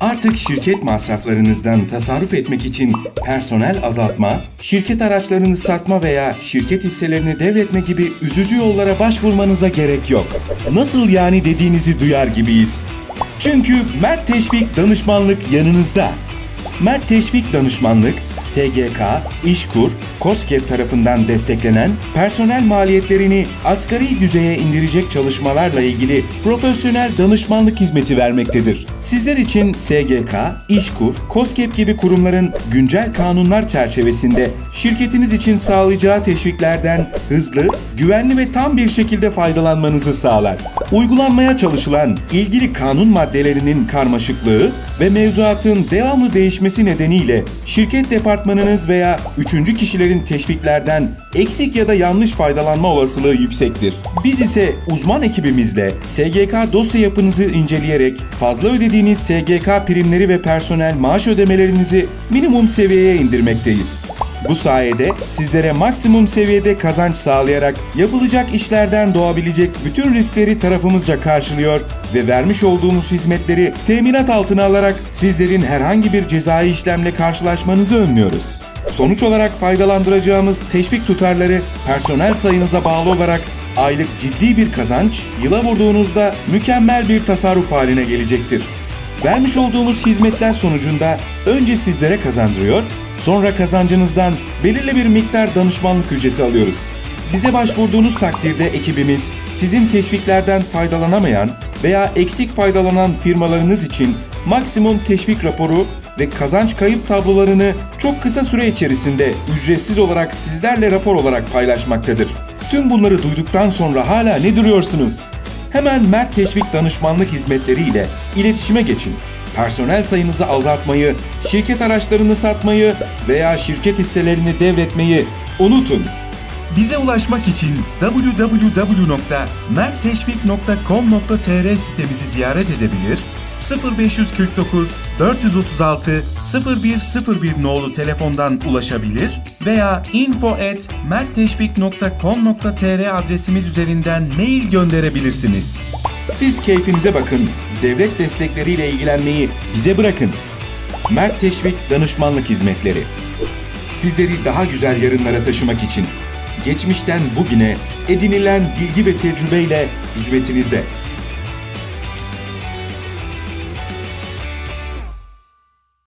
Artık şirket masraflarınızdan tasarruf etmek için personel azaltma, şirket araçlarını satma veya şirket hisselerini devretme gibi üzücü yollara başvurmanıza gerek yok. Nasıl yani dediğinizi duyar gibiyiz. Çünkü Mert Teşvik Danışmanlık yanınızda. Mert Teşvik Danışmanlık, SGK, İşkur, COSGAP tarafından desteklenen personel maliyetlerini asgari düzeye indirecek çalışmalarla ilgili profesyonel danışmanlık hizmeti vermektedir. Sizler için SGK, İşkur, COSGAP gibi kurumların güncel kanunlar çerçevesinde şirketiniz için sağlayacağı teşviklerden hızlı, güvenli ve tam bir şekilde faydalanmanızı sağlar. Uygulanmaya çalışılan ilgili kanun maddelerinin karmaşıklığı ve mevzuatın devamlı değişmesi nedeniyle şirket departmanınız veya üçüncü kişilerin teşviklerden eksik ya da yanlış faydalanma olasılığı yüksektir. Biz ise uzman ekibimizle SGK dosya yapınızı inceleyerek fazla ödediğiniz SGK primleri ve personel maaş ödemelerinizi minimum seviyeye indirmekteyiz. Bu sayede sizlere maksimum seviyede kazanç sağlayarak yapılacak işlerden doğabilecek bütün riskleri tarafımızca karşılıyor ve vermiş olduğumuz hizmetleri teminat altına alarak sizlerin herhangi bir cezai işlemle karşılaşmanızı önlüyoruz. Sonuç olarak faydalandıracağımız teşvik tutarları personel sayınıza bağlı olarak aylık ciddi bir kazanç, yıla vurduğunuzda mükemmel bir tasarruf haline gelecektir. Vermiş olduğumuz hizmetler sonucunda önce sizlere kazandırıyor, sonra kazancınızdan belirli bir miktar danışmanlık ücreti alıyoruz. Bize başvurduğunuz takdirde ekibimiz sizin teşviklerden faydalanamayan veya eksik faydalanan firmalarınız için maksimum teşvik raporu ve kazanç kayıp tablolarını çok kısa süre içerisinde ücretsiz olarak sizlerle rapor olarak paylaşmaktadır. Tüm bunları duyduktan sonra hala ne duruyorsunuz? Hemen Mert Teşvik Danışmanlık Hizmetleri ile iletişime geçin. Personel sayınızı azaltmayı, şirket araçlarını satmayı veya şirket hisselerini devretmeyi unutun. Bize ulaşmak için www.mertteşvik.com.tr sitemizi ziyaret edebilir, 0549 436 0101 nolu telefondan ulaşabilir veya info@mertteşvik.com.tr adresimiz üzerinden mail gönderebilirsiniz. Siz keyfinize bakın. Devlet destekleriyle ilgilenmeyi bize bırakın. Mert Teşvik Danışmanlık Hizmetleri. Sizleri daha güzel yarınlara taşımak için geçmişten bugüne edinilen bilgi ve tecrübeyle hizmetinizde.